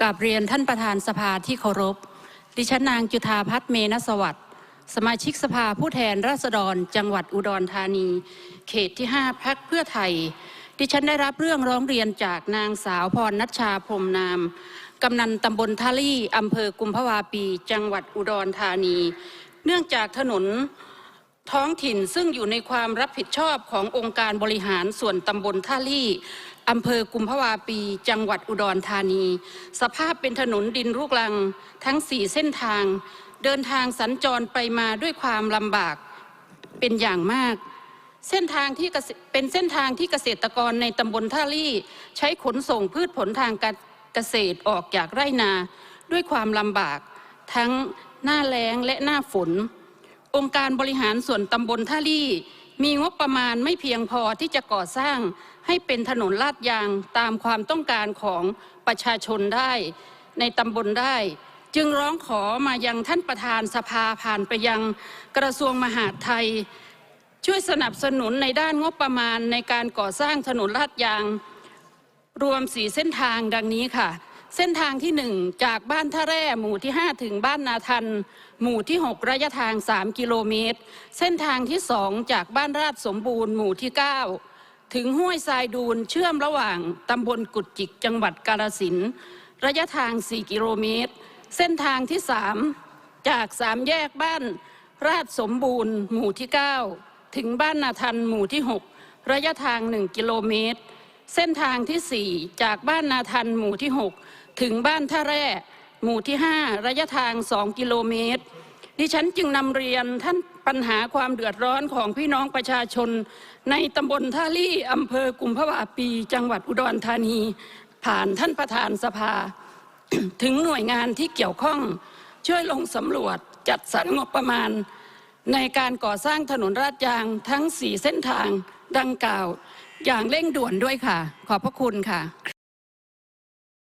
กราบเรียนท่านประธานสภาที่เคารพ ดิฉันนางจุธาพัฒเมนสวัสดิ์สมาชิกสภาผู้แทนราษฎร จังหวัดอุดรธานี เขตที่ 5พักเพื่อไทย ดิฉันได้รับเรื่องร้องเรียนจากนางสาวพรนัชชาพรมนาม กำนันตำบลท่าลี่อำเภอกุมภาวาปี จังหวัดอุดรธานี เนื่องจากถนนท้องถิ่นซึ่งอยู่ในความรับผิดชอบขององค์การบริหารส่วนตำบลท่าลี่ อำเภอกุมภาวาปี จังหวัดอุดรธานี สภาพเป็นถนนดินลูกรังทั้งสี่เส้นทาง เดินทางสัญจรไปมาด้วยความลำบากเป็นอย่างมาก เส้นทางที่เกษเป็นเส้นทางที่เกษตรกรในตำบลท่าลี่ ใช้ขนส่งพืชผลทางการเกษตรออกจากไร่นา ด้วยความลำบาก ทั้งหน้าแล้งและหน้าฝน องค์การบริหารส่วนตำบลท่าลี่ มีงบประมาณไม่เพียงพอที่จะก่อสร้างให้เป็นถนนลาดยางตามความต้องการของประชาชนได้ในตำบลได้ จึงร้องขอมายังท่านประธานสภาผ่านไปยังกระทรวงมหาดไทย ช่วยสนับสนุนในด้านงบประมาณในการก่อสร้างถนนลาดยาง รวมสี่เส้นทางดังนี้ค่ะ เส้นทางที่หนึ่งจากบ้านท่าแร่หมู่ที่ 5 ถึงบ้านนาทัน หมู่ที่ 6 ระยะทาง 3 กิโลเมตร เส้นทางที่ 2 จากบ้านราชสมบูรณ์หมู่ที่ 9 ถึงห้วยทรายดูนเชื่อมระหว่างตำบลกุดจิกจังหวัดกาฬสินระยะทาง 4 กิโลเมตร เส้นทางที่ 3 จากสามแยกบ้านราชสมบูรณ์ หมู่ที่ 9 ถึงบ้านนาทันหมู่ที่ 6 ระยะทาง 1 กิโลเมตร เส้นทางที่ 4 จากบ้านนาทันหมู่ที่ 6 ถึงบ้านท่าแร่หมู่ที่ 5 ระยะทาง 2 กิโลเมตร ดิฉันจึงนำเรียนท่านปัญหาความเดือดร้อนของพี่น้องประชาชน ในตำบลท่าลี่อำเภอกุมภาวะปี จังหวัดอุดรธานี ผ่านท่านประธานสภา ถึงหน่วยงานที่เกี่ยวข้อง ช่วยลงสำรวจจัดสรรงบประมาณ ในการก่อสร้างถนนราดยางทั้ง 4 เส้นทาง ดังกล่าวอย่างเร่งด่วนด้วยค่ะขอบพระคุณค่ะ